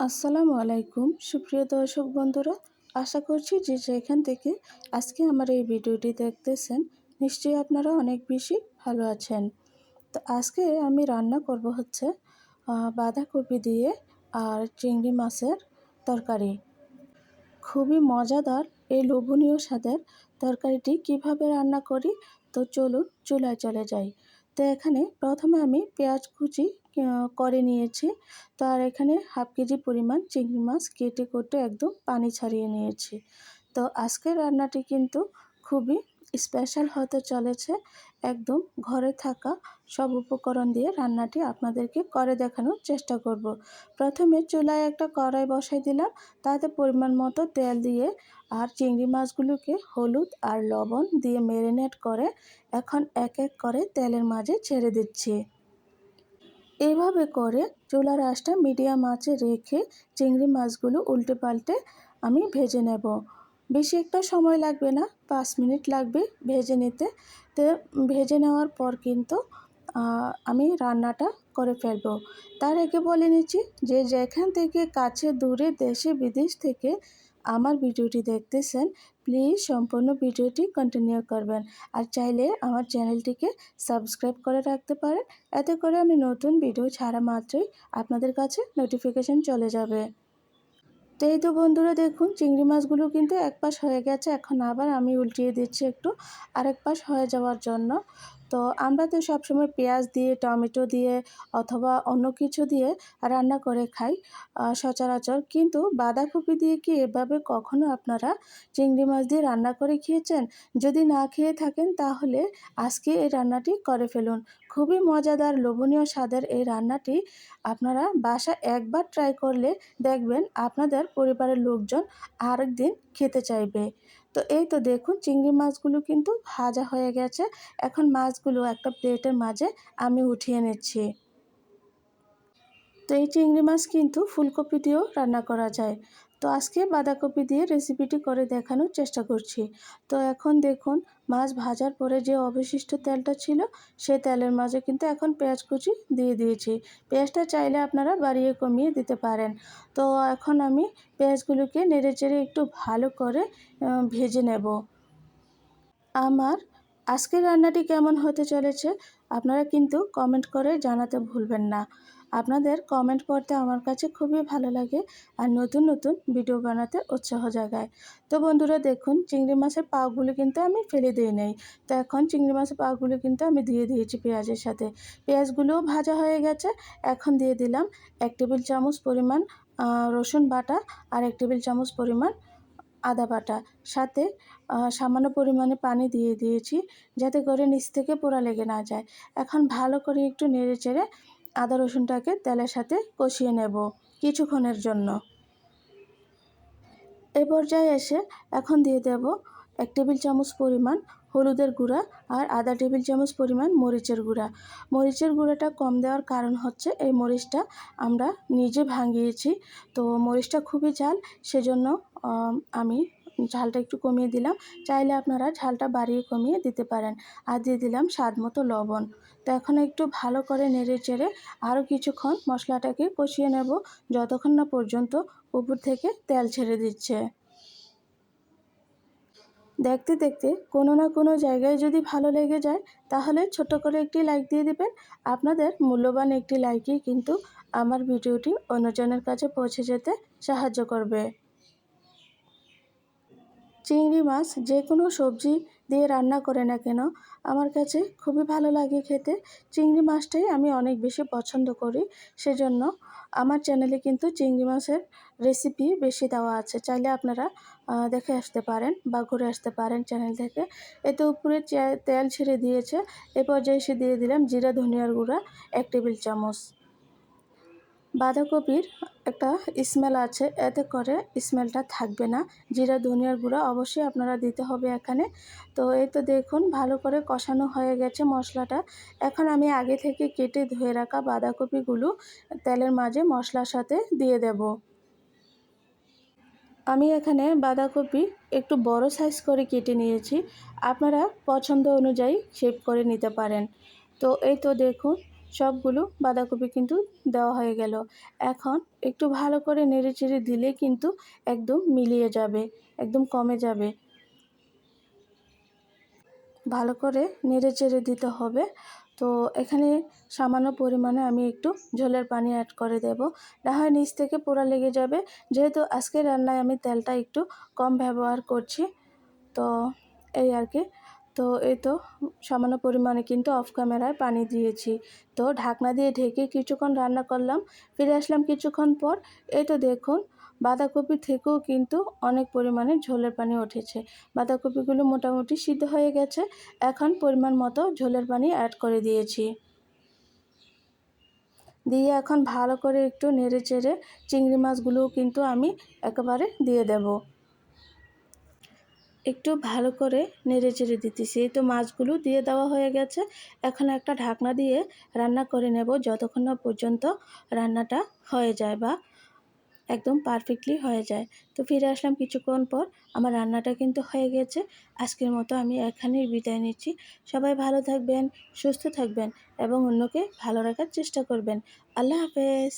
আসসালামু আলাইকুম। সুপ্রিয় দর্শক বন্ধুরা, আশা করছি যে যেখান থেকে আজকে আমার এই ভিডিওটি দেখতেছেন, নিশ্চয়ই আপনারা অনেক বেশি ভালো আছেন। তো আজকে আমি রান্না করব হচ্ছে বাঁধাকপি দিয়ে আর চিংড়ি মাছের তরকারি। খুবই মজাদার এই লোভনীয় স্বাদের তরকারিটি কীভাবে রান্না করি, তো চলুন চুলায় চলে যাই। তো এখানে প্রথমে আমি পেঁয়াজ কুচি করে নিয়েছি। তো আর এখানে হাফ কেজি পরিমাণ চিংড়ি মাছ কেটে কুটে একদম পানি ছাড়িয়ে নিয়েছি। তো আজকের রান্নাটি কিন্তু খুবই স্পেশাল হতে চলেছে। একদম ঘরে থাকা সব উপকরণ দিয়ে রান্নাটি আপনাদেরকে করে দেখানোর চেষ্টা করব। প্রথমে চুলায় একটা কড়াই বসাই দিলাম। তাতে পরিমাণ মতো তেল দিয়ে আর চিংড়ি মাছগুলোকে হলুদ আর লবণ দিয়ে ম্যারিনেট করে এখন এক এক করে তেলের মাঝে ছেড়ে দিচ্ছি। এইভাবে করে চুলার আঁচটা মিডিয়াম আঁচে রেখে চিংড়ি মাছগুলো উল্টে পাল্টে আমি ভেজে নেব। বেশি একটা সময় লাগবে না, পাঁচ মিনিট লাগবে ভেজে নিতে। তো ভেজে নেওয়ার পর কিন্তু আমি রান্নাটা করে ফেলব। তার আগে বলে নিচ্ছি যে যেখান থেকে কাছে, দূরে, দেশে, বিদেশ থেকে আমার ভিডিওটি দেখতেছেন প্লিজ সম্পূর্ণ ভিডিওটি কন্টিনিউ করবেন। আর চাইলে আমার চ্যানেলটিকে সাবস্ক্রাইব করে রাখতে পারেন। এতে করে আমি নতুন ভিডিও ছাড়া মাত্রই আপনাদের কাছে নোটিফিকেশন চলে যাবে। তো এই তো বন্ধুরা দেখুন, চিংড়ি মাছগুলো কিন্তু এক পাশ হয়ে গেছে, এখন আবার আমি উল্টিয়ে দিচ্ছি একটু আরেক পাশ হয়ে যাওয়ার জন্য। তো আমরা তো সবসময় পেঁয়াজ দিয়ে, টমেটো দিয়ে অথবা অন্য কিছু দিয়ে রান্না করে খাই সচরাচর। কিন্তু বাঁধাকপি দিয়ে কি এভাবে কখনো আপনারা চিংড়ি মাছ দিয়ে রান্না করে খেয়েছেন? যদি না খেয়ে থাকেন তাহলে আজকে এই রান্নাটি করে ফেলুন। খুবই মজাদার, লোভনীয় স্বাদের এই রান্নাটি আপনারা বাসা একবার ট্রাই করলে দেখবেন আপনাদের পরিবারের লোকজন আরেকদিন খেতে চাইবে। তো এই তো দেখুন চিংড়ি মাছগুলো কিন্তু ভাজা হয়ে গেছে। এখন মাছগুলো একটা প্লেটের মাঝে আমি উঠিয়ে নিচ্ছি। তো এই চিংড়ি মাছ কিন্তু ফুলকপি দিয়েও রান্না করা যায়। তো আজকে বাঁধাকপি দিয়ে রেসিপিটি করে দেখানোর চেষ্টা করছি। তো এখন দেখুন, মাছ ভাজার পরে যে অবশিষ্ট তেলটা ছিল, সে তেলের মাঝে কিন্তু এখন পেঁয়াজ কুচি দিয়ে দিয়েছি। পেঁয়াজটা চাইলে আপনারা বাড়িয়ে কমিয়ে দিতে পারেন। তো এখন আমি পেঁয়াজগুলোকে নেড়ে চেড়ে একটু ভালো করে ভেজে নেব। আমার আজকের রান্নাটি কেমন হতে চলেছে, আপনারা কিন্তু কমেন্ট করে জানাতে ভুলবেন না। আপনাদের কমেন্ট পড়তে আমার কাছে খুবই ভালো লাগে আর নতুন নতুন ভিডিও বানাতে উৎসাহ জাগায়। তো বন্ধুরা দেখুন, চিংড়ি মাছের পাগুলো কিন্তু আমি ফেলে দিয়ে নেই। তো এখন চিংড়ি মাছের পাগুলো কিন্তু আমি দিয়ে দিয়েছি পেঁয়াজের সাথে। পেঁয়াজগুলোও ভাজা হয়ে গেছে, এখন দিয়ে দিলাম এক টেবিল চামচ পরিমাণ রসুন বাটা আর এক টেবিল চামচ পরিমাণ আদা বাটা। সাথে সামান্য পরিমাণে পানি দিয়ে দিয়েছি যাতে করে নিচ থেকে পোড়া লেগে না যায়। এখন ভালো করে একটু নেড়ে চেড়ে আদা রসুনটাকে তেলের সাথে কষিয়ে নেব কিছুক্ষণের জন্য। এ পর্যায়ে এসে এখন দিয়ে দেব এক টেবিল চামচ পরিমাণ হলুদের গুঁড়া আর আধা টেবিল চামচ পরিমাণ মরিচের গুঁড়া। মরিচের গুঁড়াটা কম দেওয়ার কারণ হচ্ছে এই মরিচটা আমরা নিজে ভাঙিয়েছি। তো মরিচটা খুবই ঝাল, সেজন্য আমি ঝালটা একটু কমিয়ে দিলাম। চাইলে আপনারা ঝালটা বাড়িয়ে কমিয়ে দিতে পারেন। আর দিয়ে দিলাম স্বাদ মতো লবণ। তো এখন একটু ভালো করে নেড়ে চেড়ে আরও কিছুক্ষণ মশলাটাকে কষিয়ে নেব। যতক্ষণ না পর্যন্ত উপর থেকে তেল ছেড়ে দিচ্ছে। দেখতে দেখতে কোনো না কোনো জায়গায় যদি ভালো লেগে যায়, তাহলে ছোট করে একটি লাইক দিয়ে দিবেন। আপনাদের মূল্যবান একটি লাইকই কিন্তু আমার ভিডিওটি অন্যজনের কাছে পৌঁছে যেতে সাহায্য করবে। চিংড়ি মাছ যে কোনো সবজি দিয়ে রান্না করে না কেন, আমার কাছে খুবই ভালো লাগে খেতে। চিংড়ি মাছটাই আমি অনেক বেশি পছন্দ করি, সেজন্য আমার চ্যানেলে কিন্তু চিংড়ি মাছের রেসিপি বেশি দেওয়া আছে। চাইলে আপনারা দেখে আসতে পারেন বা ঘুরে আসতে পারেন চ্যানেল থেকে। এতে উপরে তেল ছেড়ে দিয়েছে। এ পর্যায়ে এসে দিয়ে দিলাম জিরা, ধনিয়ার গুঁড়া, এক টেবিল চামচ। বাঁধাকপির একটা স্মেল আছে, এতে করে স্মেলটা থাকবে না। জিরা, ধনিয়ার গুঁড়া অবশ্যই আপনারা দিতে হবে এখানে। তো এই তো দেখুন, ভালো করে কষানো হয়ে গেছে মশলাটা। এখন আমি আগে থেকে কেটে ধুয়ে রাখা বাঁধাকপিগুলো তেলের মাঝে মশলার সাথে দিয়ে দেব। আমি এখানে বাঁধাকপি একটু বড় সাইজ করে কেটে নিয়েছি। আপনারা পছন্দ অনুযায়ী শেপ করে নিতে পারেন। তো এই তো দেখুন সবগুলো বাঁধাকপি কিন্তু দেওয়া হয়ে গেল। এখন একটু ভালো করে নেড়ে চেড়ে দিলে কিন্তু একদম মিলিয়ে যাবে, একদম কমে যাবে। ভালো করে নেড়ে চেড়ে দিতে হবে। তো এখানে সামান্য পরিমাণে আমি একটু ঝোলের পানি অ্যাড করে দেব। না হয় নিচ থেকে পোড়া লেগে যাবে। যেহেতু আজকে রান্নায় আমি তেলটা একটু কম ব্যবহার করছি, তো এই আর কি। তো এই তো সামান্য পরিমাণে কিন্তু অফ ক্যামেরায় পানি দিয়েছি। তো ঢাকনা দিয়ে ঢেকে কিছুক্ষণ রান্না করলাম, ফিরে আসলাম কিছুক্ষণ পর, এই তো দেখুন, বাঁধাকপি থেকেও কিন্তু অনেক পরিমাণে ঝোলের পানি উঠেছে। বাঁধাকপিগুলো মোটামুটি সিদ্ধ হয়ে গেছে, এখন পরিমাণ মতো ঝোলের পানি অ্যাড করে দিয়েছি। দিয়ে এখন ভালো করে একটু নেড়ে চেড়ে চিংড়ি মাছগুলোও কিন্তু আমি একেবারে দিয়ে দেব। একটু ভালো করে নেড়ে চেড়ে দিতেছি। এই তো মাছগুলো দিয়ে দেওয়া হয়ে গেছে। এখন একটা ঢাকনা দিয়ে রান্না করে নেব যতক্ষণ না পর্যন্ত রান্নাটা হয়ে যায় বা একদম পারফেক্টলি হয়ে যায়। তো ফিরে আসলাম কিছুক্ষণ পর। আমার রান্নাটা কিন্তু হয়ে গেছে। আজকের মতো আমি এখানেই বিদায় নিচ্ছি। সবাই ভালো থাকবেন, সুস্থ থাকবেন এবং অন্যকে ভালো রাখার চেষ্টা করবেন। আল্লাহ হাফেজ।